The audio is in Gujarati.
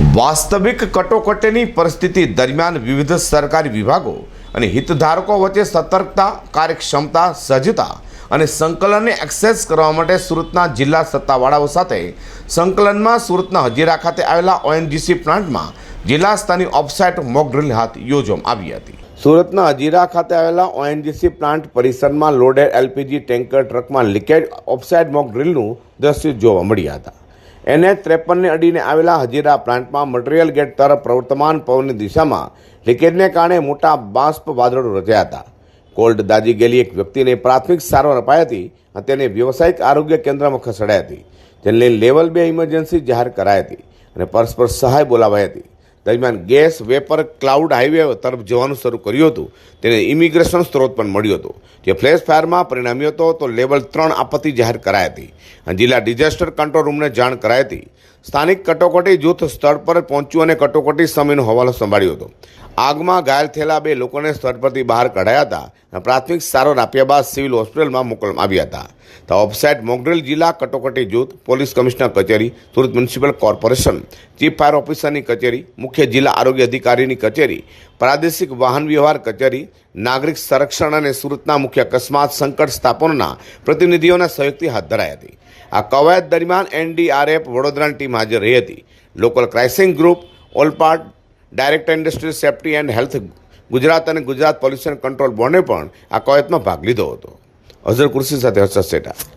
વાસ્તવિક કટોકટીની પરિસ્થિતિ દરમિયાન વિવિધ સરકારી વિભાગો અને હિતધારકો વચ્ચે સતર્કતા, કાર્યક્ષમતા, સજ્જતા અને સંકલનને એક્સેસ કરવા માટે સુરતના જિલ્લા સત્તાવાળાઓ સાથે સંકલનમાં સુરતના હજીરા ખાતે આવેલા ઓએનજીસી પ્લાન્ટમાં જિલ્લા સ્તરની ઓફસાઇટ મોક ડ્રિલ હાથ યોજવામાં આવી હતી. સુરતના હજીરા ખાતે આવેલા ઓએનજીસી પ્લાન્ટ પરિસરમાં લોડેડ એલપીજી ટેન્કર ટ્રકમાં લીકેજ ઓફસાઇડ મોક ડ્રિલનું દ્રશ્ય જોવા મળ્યા હતા. એનએચ ત્રેપનને અડીને આવેલા હજીરા પ્લાન્ટમાં મટીરિયલ ગેટ તરફ પ્રવર્તમાન પવનની દિશામાં લીકેજને કારણે મોટા બાષ્પ વાદળો રચ્યા હતા. કોલ્ડ દાજી ગયેલી એક વ્યક્તિને પ્રાથમિક સારવાર અપાઈ હતી અને તેને વ્યવસાયિક આરોગ્ય કેન્દ્રમાં ખસેડાઈ હતી. જેને લેવલ બે ઇમરજન્સી જાહેર કરાઈ હતી અને પરસ્પર સહાય બોલાવાઈ હતી. દરમિયાન ગેસ, વેપર, ક્લાઉડ હાઈવે તરફ જવાનું શરૂ કર્યું હતું. તેને ઇમિગ્રેશન સ્ત્રોત પણ મળ્યો હતો. જે ફ્લેશ ફાયરમાં પરિણમ્યો હતો તો લેવલ ત્રણ આપત્તિ જાહેર કરાઈ હતી. અને જિલ્લા ડિઝાસ્ટર કંટ્રોલ રૂમને જાણ કરાઈ હતી. સ્થાનિક કટોકટી જૂથ સ્થળ પર પહોંચ્યું અને કટોકટી સમયનો હવાલો સંભાળ્યો હતો. આગમાં ઘાયલ થયેલા બે લોકોને સ્થળ પરથી બહાર કઢાયા હતા પ્રાથમિક સારવાર આપ્યા બાદ સિવિલ હોસ્પિટલમાં મોકલવામાં આવ્યા હતા. તો ઓફસાઇડ મોગરેલ જિલ્લા કટોકટી જૂથ પોલીસ કમિશનર કચેરી, Surat municipal corporation, chief fire ઓફિસરની કચેરી, મુખ્ય જિલ્લા આરોગ્ય અધિકારીની કચેરી, પ્રાદેશિક વાહન વ્યવહાર કચેરી નાગરિક સંરક્ષણ અને સુરતના મુખ્ય અકસ્માત સંકટ સ્થાપનોના પ્રતિનિધિઓના સહયોગથી હાથ ધરાઈ હતી. આ કવાયત દરમિયાન એનડીઆરએફ વડોદરાની ટીમ હાજર રહી હતી. Local crisis group Olpad director industrial safety and health Gujarat અને ગુજરાત પોલ્યુશન કંટ્રોલ બોર્ડે પણ આ કવાયતમાં ભાગ લીધો હતો. અઝર કુર્સી સાથે હર્ષદ સેઠા.